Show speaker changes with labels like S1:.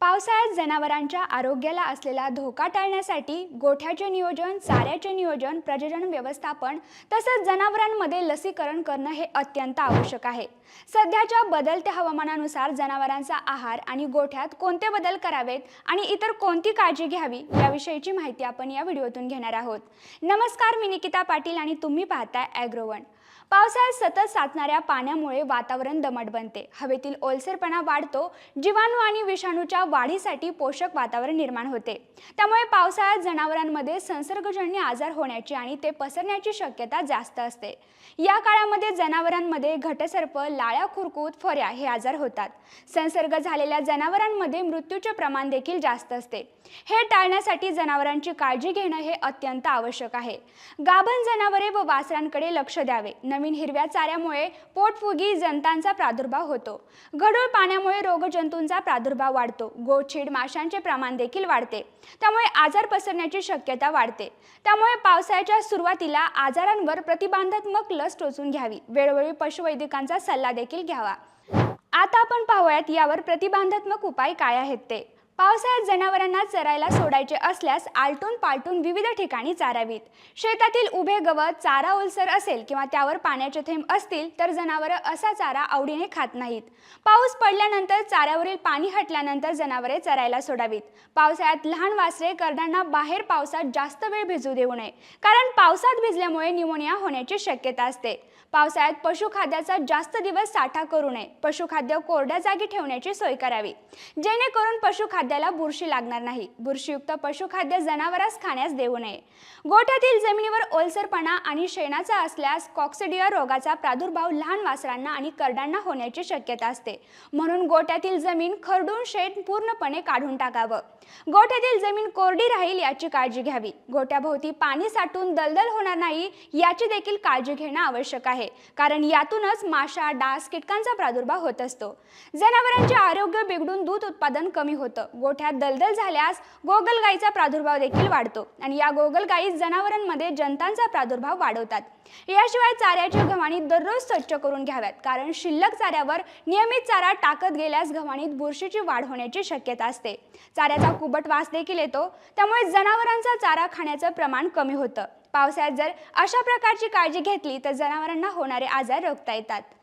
S1: पावसाळ्यात जनावरांच्या आरोग्याला असलेला धोका टाळण्यासाठी गोठ्याचे नियोजन चाऱ्याचे नियोजन प्रजनन व्यवस्थापन तसंच जनावरांमध्ये लसीकरण करणं हे अत्यंत आवश्यक आहे. सध्याच्या बदलत्या हवामानानुसार जनावरांचा आहार आणि गोठ्यात कोणते बदल करावेत आणि इतर कोणती काळजी घ्यावी याविषयीची माहिती आपण या व्हिडिओतून घेणार आहोत. नमस्कार मी निकिता पाटील आणि तुम्ही पाहताय ॲग्रोवन पावसाळ्यात सतत साचणाऱ्या पाण्यामुळे वातावरण दमट बनते. हवेतील ओलसरपणा वाढतो. जीवाणू आणि विषाणूच्या वाढीसाठी पोषक वातावरण निर्माण होते. त्यामुळे पावसाळ्यात जनावरांमध्ये संसर्गजन्य आजार होण्याची आणि ते पसरण्याची शक्यता जास्त असते. या काळामध्ये जनावरांमध्ये घटसर्प लाळ्या खुरकूत फऱ्या हे आजार होतात. संसर्ग झालेल्या जनावरांमध्ये मृत्यूचे प्रमाण देखील जास्त असते. हे टाळण्यासाठी जनावरांची काळजी घेणं हे अत्यंत आवश्यक आहे. गाभण जनावरे व वासरांकडे लक्ष द्यावे. नवीन हिरव्या चाऱ्यामुळे पोटफुगी जंतांचा प्रादुर्भाव होतो. गढूळ पाण्यामुळे रोगजंतूंचा प्रादुर्भाव वाढतो. गोचिड माशांचे प्रमाण देखील वाढते. त्यामुळे आजार पसरण्याची शक्यता वाढते. त्यामुळे पावसाळ्याच्या सुरुवातीला आजारांवर प्रतिबंधात्मक लस टोचून घ्यावी. वेळोवेळी पशुवैद्यकांचा सल्ला देखील घ्यावा. आता आपण पाहूयात यावर प्रतिबंधात्मक उपाय काय आहेत ते. पावसाळ्यात जनावरांना चरायला सोडायचे असल्यास आलटून पालटून विविध ठिकाणी चारावीत. शेतातील उभे गवत चारा ओलसर असेल किंवा त्यावर पाण्याचे थेंब असतील तर जनावरं असा चारा आवडीने खात नाहीत. पाऊस पडल्यानंतर चाऱ्यावरील पाणी हटल्यानंतर जनावरे चरायला सोडावीत. पावसाळ्यात लहान वासरे करडांना बाहेर पावसात जास्त वेळ भिजू देऊ नये कारण पावसात भिजल्यामुळे निमोनिया होण्याची शक्यता असते. पावसाळ्यात पशुखाद्याचा जास्त दिवस साठा करू नये पशुखाद्य कोरड्या जागी ठेवण्याची सोय करावी. जेणेकरून पशुखाद्य खाद्याला बुरशी लागणार नाही. बुरशीयुक्त पशुखाद्य जनावरास खाण्यास देऊ नये. गोठ्यातील जमिनीवर ओलसरपणा आणि शेणाचा असल्यास कॉक्सिडिया रोगाचा प्रादुर्भाव लहान वासरांना आणि करडांना होण्याची शक्यता असते. म्हणून गोठ्यातील जमीन खरडून शेण पूर्णपणे काढून टाकावं. गोठ्यातील जमीन कोरडी राहील याची काळजी घ्यावी. गोठ्याभोवती पाणी साठून दलदल होणार नाही याची देखील काळजी घेणं आवश्यक आहे. कारण यातूनच माशा डास कीटकांचा प्रादुर्भाव होत असतो. जनावरांचे आरोग्य बिघडून दूध उत्पादन कमी होतं. गोठ्यात दलदल झाल्यास गोगलगाईचा प्रादुर्भाव देखील वाढतो. आणि या गोगलगाई जनावरांमध्ये जंतांचा प्रादुर्भाव वाढवतात. याशिवाय चाऱ्याच्या घवाणी दररोज स्वच्छ करून घ्याव्यात. कारण शिल्लक चाऱ्यावर नियमित चारा टाकत गेल्यास घवाणीत बुरशीची वाढ होण्याची शक्यता असते. चाऱ्याचा कुबट वास देखील येतो. त्यामुळे जनावरांचा चारा खाण्याचं प्रमाण कमी होतं. पावसाळ्यात जर अशा प्रकारची काळजी घेतली तर जनावरांना होणारे आजार रोखता येतात.